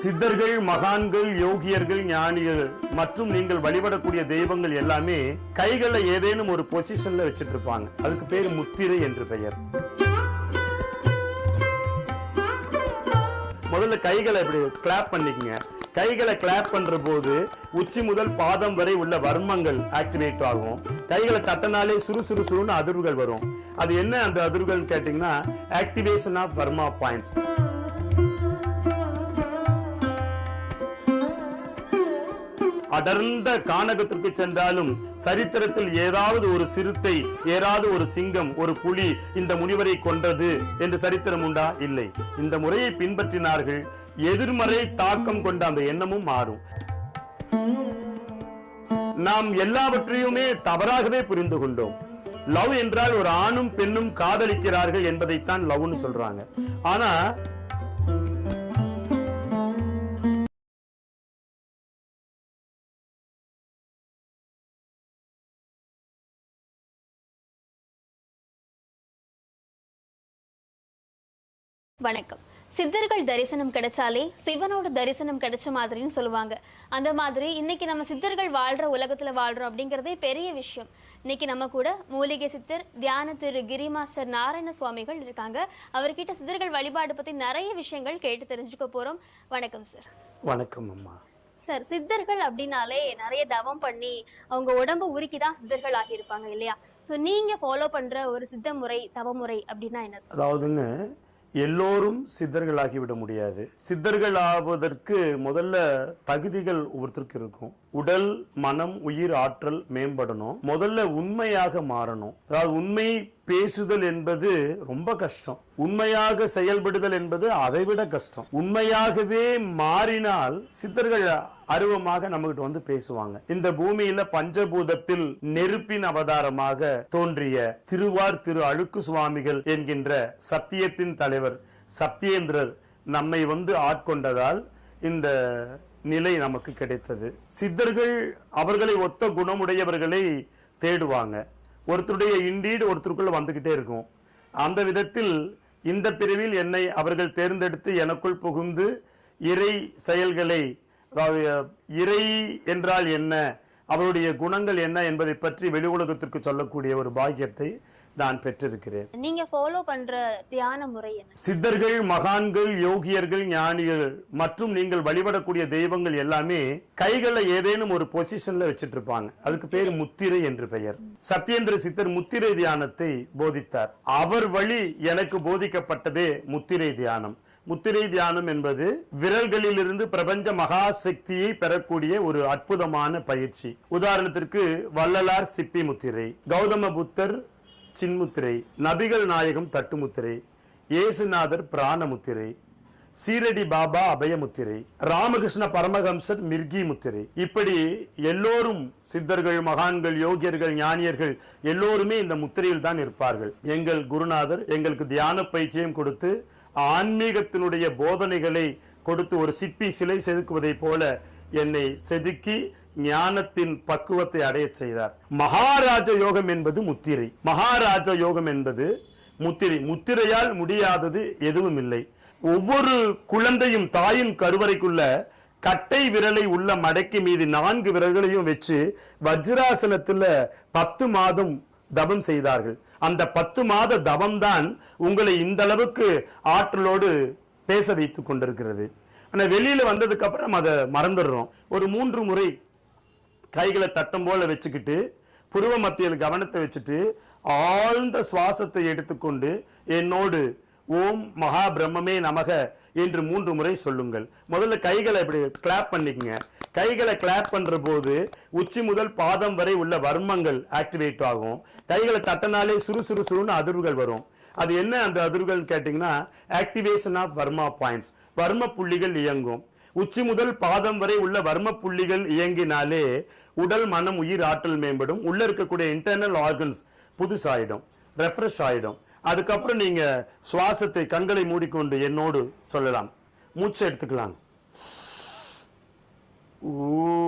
சித்தர்கள் மகான்கள் யோகியர்கள் ஞானிகள் மற்றும் நீங்கள் வழிபடக்கூடிய தெய்வங்கள் எல்லாமே கைகளை ஏதேனும் ஒரு பொசிஷன்ல வச்சிட்டு இருப்பாங்க அதுக்கு பேர் முத்திரை என்று பெயர். முதல்ல கைகளை இப்படி கிளாப் பண்ணிக்கங்க. கைகளை கிளாப் பண்ற போது உச்சி முதல் பாதம் வரை உள்ள வர்மங்கள் ஆக்டிவேட் ஆகும். கைகளை தட்டினாலே சுறு சுறு சுறுன்னு அதிர்வுகள் வரும். அது என்ன அந்த அதிர்வுகள் கேட்டீங்கன்னா ஆக்டிவேஷன் ஆஃப் வர்மா பாயிண்ட்ஸ் அடர்ந்த கானகத்திற்கு சென்றாலும் சரித்திரத்தில் ஏதாவது ஒரு சிறுத்தை ஏதாவது ஒரு சிங்கம் ஒரு புலி இந்த முனிவரை கொண்டது என்று சரித்திரம் உண்டா? இல்லை. இந்த முறையை பின்பற்றினார்கள். எதிர்மறை தாக்கம் கொண்ட அந்த எண்ணமும் மாறும். நாம் எல்லாவற்றையுமே தவறாகவே புரிந்து கொண்டோம். லவ் என்றால் ஒரு ஆணும் பெண்ணும் காதலிக்கிறார்கள் என்பதைத்தான் லவ்னு சொல்றாங்க. ஆனா வணக்கம். சித்தர்கள் தரிசனம் கிடைச்சாலே சிவனோட தரிசனம் கிடைச்ச மாதிரின்னு சொல்லுவாங்க. அந்த மாதிரி இன்னைக்கு நம்ம சித்தர்கள் வாழ்ற உலகத்துல வாழ்றோம் அப்படிங்கறதே பெரிய விஷயம். இன்னைக்கு நம்ம கூட மூலிகை சித்தர் தியான திரு கிரி மாஸ்டர் நாராயண சுவாமிகள் இருக்காங்க. அவர்கிட்ட சித்தர்கள் வழிபாடு பத்தி நிறைய விஷயங்கள் கேட்டு தெரிஞ்சுக்க போறோம். வணக்கம் சார் வணக்கம் அம்மா. சார் சித்தர்கள் அப்படின்னாலே நிறைய தவம் பண்ணி அவங்க உடம்ப உருக்கி தான் சித்தர்கள் ஆகியிருப்பாங்க இல்லையா? சோ நீங்க ஃபாலோ பண்ற ஒரு சித்த முறை தவ முறை அப்படின்னா என்ன அதாவதுங்க எல்லோரும் சித்தர்களாகி விட முடியாது. சித்தர்கள் ஆவதற்கு முதல்ல தகுதிகள் ஒவ்வொருத்தருக்கு இருக்கும். உடல் மனம் உயிர் ஆற்றல் மேம்படணும். முதல்ல உண்மையாக மாறணும். அதாவது உண்மை பேசுதல் என்பது ரொம்ப கஷ்டம். உண்மையாக செயல்படுதல் என்பது அதைவிட கஷ்டம். உண்மையாகவே மாறினால் சித்தர்கள் அருவமாக நம்மகிட்ட வந்து பேசுவாங்க. இந்த பூமியில பஞ்சபூதத்தில் நெருப்பின் அவதாரமாக தோன்றிய திருவார் திரு அழுக்கு சுவாமிகள் என்கின்ற சத்தியத்தின் தலைவர் சத்தியேந்திரர் நம்மை வந்து ஆட்கொண்டதால் இந்த நிலை நமக்கு கிடைத்தது. சித்தர்கள் அவர்களை ஒத்த குணமுடையவர்களை தேடுவாங்க. ஒருத்தருடைய இண்டீடு ஒருத்தருக்குள்ள வந்துக்கிட்டே இருக்கும். அந்த விதத்தில் இந்த பிரிவில் என்னை அவர்கள் தேர்ந்தெடுத்து எனக்குள் புகுந்து இறை செயல்களை அதாவது இறை என்றால் என்ன அவருடைய குணங்கள் என்ன என்பதை பற்றி வெளி உலகத்திற்கு சொல்லக்கூடிய ஒரு பாக்கியத்தை நான் பெற்றிருக்கிறேன். நீங்க ஃபாலோ பண்ற தியான முறை என்ன? சித்தர்கள் மகான்கள் யோகியர்கள் ஞானிகள் மற்றும் நீங்கள் வழிபடக்கூடிய தெய்வங்கள் எல்லாமே கைகளை ஏதேனும் ஒரு பொசிஷன்ல வச்சிட்டு இருப்பாங்க அதுக்கு பேர் முத்திரை என்று பெயர். சத்யேந்திர சித்தர் முத்திரை தியானத்தை போதித்தார். அவர் வழி எனக்கு போதிக்கப்பட்டதே முத்திரை தியானம். முத்திரை தியானம் என்பது விரல்களிலிருந்து பிரபஞ்ச மகா சக்தியை பெறக்கூடிய ஒரு அற்புதமான பயிற்சி. உதாரணத்திற்கு வள்ளலார் சிப்பி முத்திரை கௌதம புத்தர் சின்முத்திரை நபிகள் நாயகம் தட்டுமுத்திரை இயேசுநாதர் பிராணமுத்திரை சீரடி பாபா அபயமுத்திரை ராமகிருஷ்ண பரமஹம்சர் மிர்கி முத்திரை இப்படி எல்லோரும் சித்தர்கள் மகான்கள் யோகியர்கள் ஞானியர்கள் எல்லோருமே இந்த முத்திரையில் தான் இருப்பார்கள். எங்கள் குருநாதர் எங்களுக்கு தியான பயிற்சியும் கொடுத்து ஆன்மீகத்தினுடைய போதனைகளை கொடுத்து ஒரு சிற்பி சிலை செதுக்குவதைப் போல என்னை செதுக்கி ஞானத்தின் பக்குவத்தை அடையச் செய்தார். மகாராஜ யோகம் என்பது முத்திரை. மகாராஜ யோகம் என்பது முத்திரை. முத்திரையால் முடியாதது எதுவும் இல்லை. ஒவ்வொரு குழந்தையும் தாயின் கருவறைக்குள்ள கட்டை விரலை உள்ள மடக்கி மீது நான்கு விரல்களையும் வச்சு வஜ்ராசனத்தில் பத்து மாதம் தபம் செய்தார்கள். அந்த பத்து மாத தபம் தான் உங்களை இந்த அளவுக்கு ஆற்றலோடு பேச வைத்துக் கொண்டிருக்கிறது. ஆனால் வெளியில வந்ததுக்கப்புறம் அதை மறந்துடுறோம். ஒரு மூன்று முறை கைகளை தட்டம் போல வச்சுக்கிட்டு புருவ மத்தியில் கவனத்தை வச்சுட்டு ஆழ்ந்த சுவாசத்தை எடுத்துக்கொண்டு என்னோடு ஓம் மகா பிரம்மமே நமக என்று மூன்று முறை சொல்லுங்கள். முதல்ல கைகளை இப்படி கிளாப் பண்ணிக்கங்க. கைகளை கிளாப் பண்ணுற போது உச்சி முதல் பாதம் வரை உள்ள வர்மங்கள் ஆக்டிவேட் ஆகும். கைகளை தட்டினாலே சுறுசுறுசுறுன்னு அதிர்வுகள் வரும். அது என்ன அந்த அதிர்வுகள்னு கேட்டிங்கன்னா ஆக்டிவேஷன் ஆஃப் வர்மா பாயிண்ட்ஸ் வர்ம புள்ளிகள் இயங்கும். உச்சி முதல் பாதம் வரை உள்ள வர்ம புள்ளிகள் இயங்கினாலே உடல் மனம் உயிர் ஆற்றல் மேம்படும். உள்ள இருக்கக்கூடிய இன்டர்னல் ஆர்கன்ஸ் புதுசாயிடும் ரெஃப்ரெஷ் ஆயிடும். அதுக்கப்புறம் நீங்க சுவாசத்தை கண்களை மூடிக்கொண்டு என்னோடு சொல்லலாம். மூச்சை எடுத்துக்கலாம். ஊம்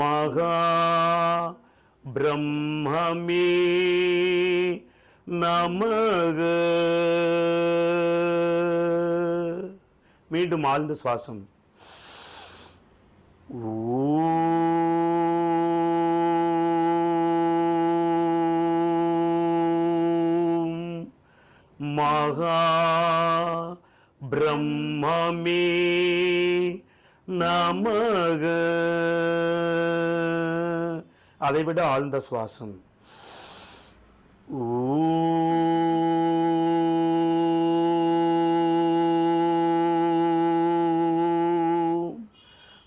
மகா பிரம்மமே நமக மீண்டும் ஆழ்ந்த சுவாசம். ஓம் மகா பிரம்மமே நமக. அதைவிட ஆழ்ந்த சுவாசம்.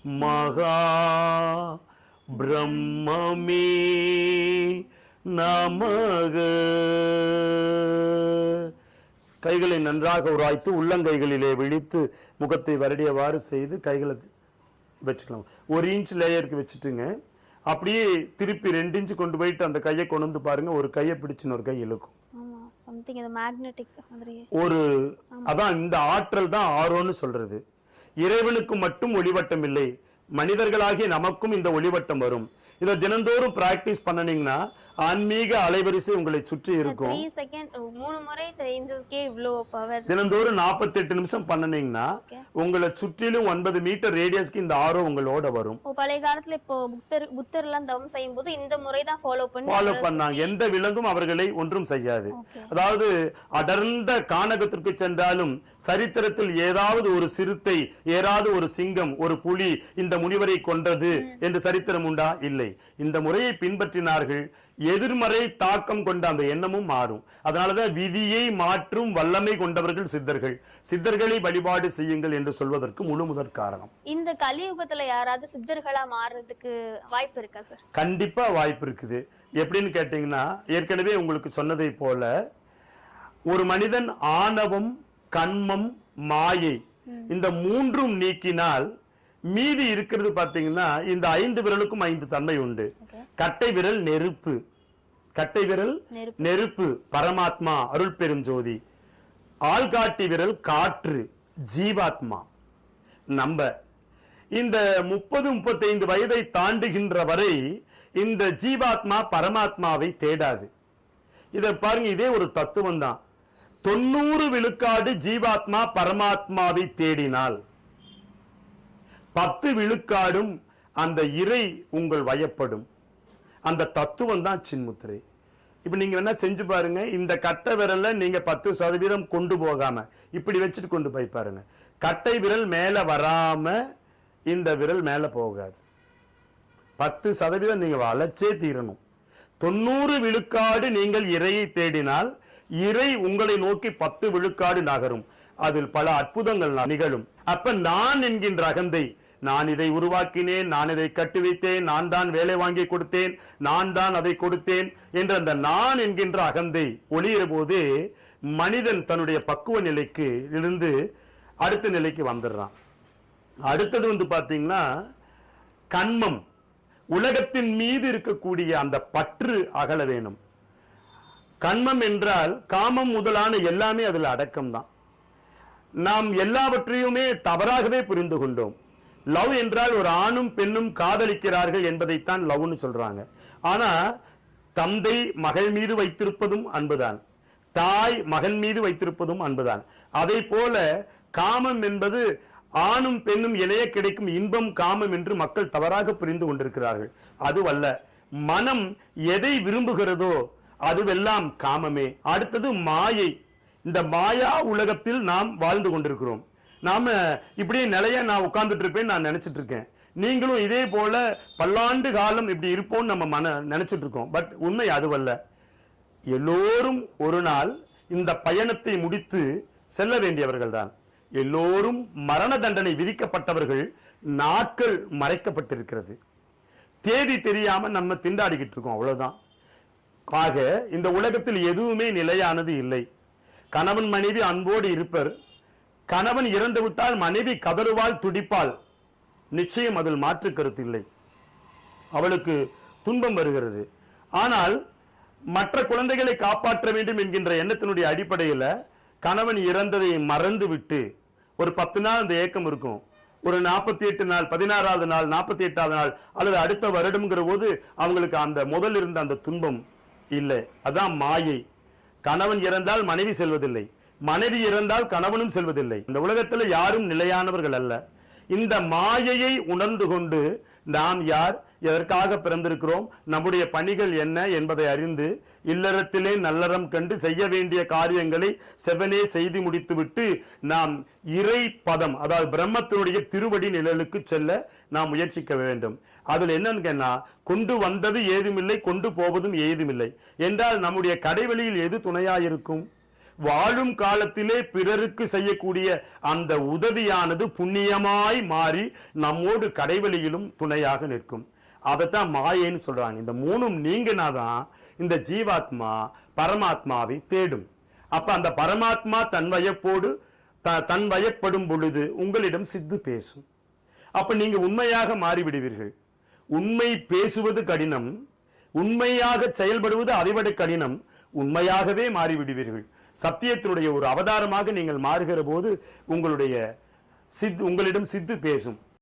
மகா பிரம்மமே நமக. கைகளை நன்றாக உராய்த்து உள்ளங்கைகளிலே விழித்து முகத்தை வருடியவாறு செய்து கைகளை வச்சுக்கலாம். ஒரு இன்ச் லேயருக்கு வச்சுட்டுங்க. அப்படியே திருப்பி ரெண்டு இன்ச் கொண்டு போயிட்டு அந்த கையை கொண்டு வந்து பாருங்க ஒரு கையை பிடிச்சுன்னு ஒரு கை இழுக்கும். ஒரு அதான் இந்த ஆற்றல் தான் ஆரோன்னு சொல்றது. இறைவனுக்கு மட்டும் ஒளிவட்டம் இல்லை மனிதர்களாகிய நமக்கும் இந்த ஒளிவட்டம் வரும். இதை தினந்தோறும் பிராக்டிஸ் பண்ணனீங்கன்னா ஆன்மீக அலைவரிசை உங்களை சுற்றி இருக்கும். மூணு முறை செஞ்சதுக்கே இவ்வளோ பவர் தினந்தோறும் 48 நிமிஷம் பண்ணனீங்கன்னா உங்களை சுற்றிலும் ஒன்பது மீட்டர் ரேடியஸ்க்கு இந்த ஆரோ உங்களோட வரும். பழைய காலத்துல இப்போ புத்தர் புத்தர் எல்லாம் தவம் செய்யும் போது இந்த முறை தான் ஃபாலோ பண்ணி ஃபாலோ பண்ணாங்க. எந்த விலங்கும் அவர்களை ஒன்றும் செய்யாது. அதாவது அடர்ந்த கானகத்திற்கு சென்றாலும் சரித்திரத்தில் ஏதாவது ஒரு சிறுத்தை ஏதாவது ஒரு சிங்கம் ஒரு புலி இந்த முனிவரை கொன்றது என்று சரித்திரம் உண்டா? இல்லை. இந்த முறையை பின்பற்றினார்கள். எதிர்மறை தாக்கம் கொண்ட அந்த எண்ணமும் மாறும். அதனாலதான் விதியை மாற்றும் வல்லமை கொண்டவர்கள் சித்தர்கள். சித்தர்களை வழிபாடு செய்யுங்கள் என்று சொல்வதற்கு முழு முதற் காரணம். இந்த கலியுகத்துல யாராவது சித்தர்களா மாறுறதுக்கு வாய்ப்பு இருக்கா சார் கண்டிப்பா வாய்ப்பு இருக்குது. எப்படின்னு கேட்டீங்கன்னா ஏற்கனவே உங்களுக்கு சொன்னதை போல ஒரு மனிதன் ஆணவம் கண்மம் மாயை இந்த மூன்றும் நீக்கினால் மீதி இருக்கிறது பாத்தீங்கன்னா இந்த ஐந்து விரலுக்கும் ஐந்து தன்மை உண்டு. கட்டை விரல் நெருப்பு. கட்டை விரல் நெருப்பு. பரமாத்மா அருள் பெருஞ்சோதி ஆள்காட்டி விரல் காற்று ஜீவாத்மா. நம்ப இந்த முப்பது முப்பத்தைந்து வயதை தாண்டுகின்ற வரை இந்த ஜீவாத்மா பரமாத்மாவை தேடாது. இத பாருங்க இதே ஒரு தத்துவம் தான் தொண்ணூறு விழுக்காடு ஜீவாத்மா பரமாத்மாவை தேடினால். பத்து விழுக்காடும் அந்த இறை உங்கள் வயப்படும். அந்த தத்துவம் தான் சின்முத்திரை. இப்போ நீங்கள் என்ன செஞ்சு பாருங்க. இந்த கட்டை விரலில் நீங்கள் பத்து சதவீதம் கொண்டு போகாமல் இப்படி வச்சுட்டு கொண்டு போய் பாருங்க. கட்டை விரல் மேலே வராமல் இந்த விரல் மேலே போகாது. பத்து சதவீதம் நீங்கள் வளைச்சே தீரணும். தொண்ணூறு விழுக்காடு நீங்கள் இறையை தேடினால் இறை உங்களை நோக்கி பத்து விழுக்காடு நகரும். அதில் பல அற்புதங்கள் நிகழும். அப்ப நான் என்கின்ற அகந்தை நான் இதை உருவாக்கினேன் நான் இதை கட்டி வைத்தேன் நான் தான் வேலை வாங்கி கொடுத்தேன் நான் தான் அதை கொடுத்தேன் என்ற அந்த நான் என்கின்ற அகந்தை ஒளியிற போது மனிதன் தன்னுடைய பக்குவ நிலைக்கு இருந்து அடுத்த நிலைக்கு வந்துடுறான். அடுத்தது வந்து பாத்தீங்கன்னா கண்மம் உலகத்தின் மீது இருக்கக்கூடிய அந்த பற்று அகல வேணும். கண்மம் என்றால் காமம் முதலான எல்லாமே அதுல அடக்கம் தான் நாம் எல்லாவற்றையுமே தவறாகவே புரிந்து கொண்டோம். லவ் என்றால் ஒரு ஆணும் பெண்ணும் காதலிக்கிறார்கள் என்பதைத்தான் லவ்னு சொல்றாங்க. ஆனால் தந்தை மகள் மீது வைத்திருப்பதும் அன்புதான். தாய் மகன் மீது வைத்திருப்பதும் அன்புதான். அதை போல காமம் என்பது ஆணும் பெண்ணும் இணைய கிடைக்கும் இன்பம் காமம் என்று மக்கள் தவறாக புரிந்து கொண்டிருக்கிறார்கள். அதுவல்ல மனம் எதை விரும்புகிறதோ அதுவெல்லாம் காமமே. அடுத்தது மாயை. இந்த மாயா உலகத்தில் நாம் வாழ்ந்து கொண்டிருக்கிறோம். நாம் இப்படியே நிலைய நான் உட்காந்துட்டு இருப்பேன்னு நான் நினச்சிட்டு இருக்கேன் நீங்களும் இதே போல் பல்லாண்டு காலம் இப்படி இருப்போம்னு நம்ம மன நினச்சிட்டு இருக்கோம் பட் உண்மை அதுவல்ல. எல்லோரும் ஒரு நாள் இந்த பயணத்தை முடித்து செல்ல வேண்டியவர்கள் தான் எல்லோரும் மரண தண்டனை விதிக்கப்பட்டவர்கள் நாட்கள் மறைக்கப்பட்டிருக்கிறது. தேதி தெரியாமல் நம்ம திண்டாடிக்கிட்டு இருக்கோம் அவ்வளோதான் ஆக இந்த உலகத்தில் எதுவுமே நிலையானது இல்லை. கணவன் மனைவி அன்போடு இருப்பர். கணவன் இறந்து விட்டால் மனைவி கதறுவாள் துடிப்பாள். நிச்சயம் அதில் மாற்று கருத்து இல்லை. அவளுக்கு துன்பம் வருகிறது. ஆனால் மற்ற குழந்தைகளை காப்பாற்ற வேண்டும் என்கின்ற எண்ணத்தினுடைய அடிப்படையில் கணவன் இறந்ததை மறந்து விட்டு ஒரு பத்து நாள் அந்த ஏக்கம் இருக்கும். ஒரு நாற்பத்தி எட்டு நாள் பதினாறாவது நாள் நாற்பத்தி எட்டாவது நாள் அல்லது அடுத்த வருடம்ங்கிற போது அவங்களுக்கு அந்த முதல் இருந்த அந்த துன்பம் இல்லை. அதான் மாயை. கணவன் இறந்தால் மனைவி செல்வதில்லை. மனைவி இறந்தால் கணவனும் செல்வதில்லை. இந்த உலகத்தில் யாரும் நிலையானவர்கள் அல்ல. இந்த மாயையை உணர்ந்து கொண்டு நாம் யார் எதற்காக பிறந்திருக்கிறோம் நம்முடைய பணிகள் என்ன என்பதை அறிந்து இல்லறத்திலே நல்லறம் கண்டு செய்ய வேண்டிய காரியங்களை செவனே செய்து முடித்துவிட்டு நாம் இறை பதம் அதாவது பிரம்மத்தினுடைய திருவடி நிழலுக்கு செல்ல நாம் முயற்சிக்க வேண்டும். அதில் என்னன்னு கொண்டு வந்தது ஏதுமில்லை கொண்டு போவதும் ஏதுமில்லை. என்றால் நம்முடைய கடைவெளியில் எது துணையாயிருக்கும்? வாழும் காலத்திலே பிறருக்கு செய்யக்கூடிய அந்த உதவியானது புண்ணியமாய் மாறி நம்மோடு கடைவெளியிலும் துணையாக நிற்கும். அதைத்தான் மாயைன்னு சொல்கிறாங்க இந்த மூணும் நீங்கினாதான் இந்த ஜீவாத்மா பரமாத்மாவை தேடும். அப்போ அந்த பரமாத்மா தன் வயப்போடு த- தன் வயப்படும் பொழுது உங்களிடம் சித்து பேசும். அப்போ நீங்கள் உண்மையாக மாறிவிடுவீர்கள். உண்மை பேசுவது கடினம். உண்மையாக செயல்படுவது அதைவிட கடினம். உண்மையாகவே மாறிவிடுவீர்கள். சத்தியத்தினுடைய ஒரு அவதாரமாக நீங்கள் மாறுகிற போது உங்களுடைய சித் உங்களிடம் சித்து பேசும்.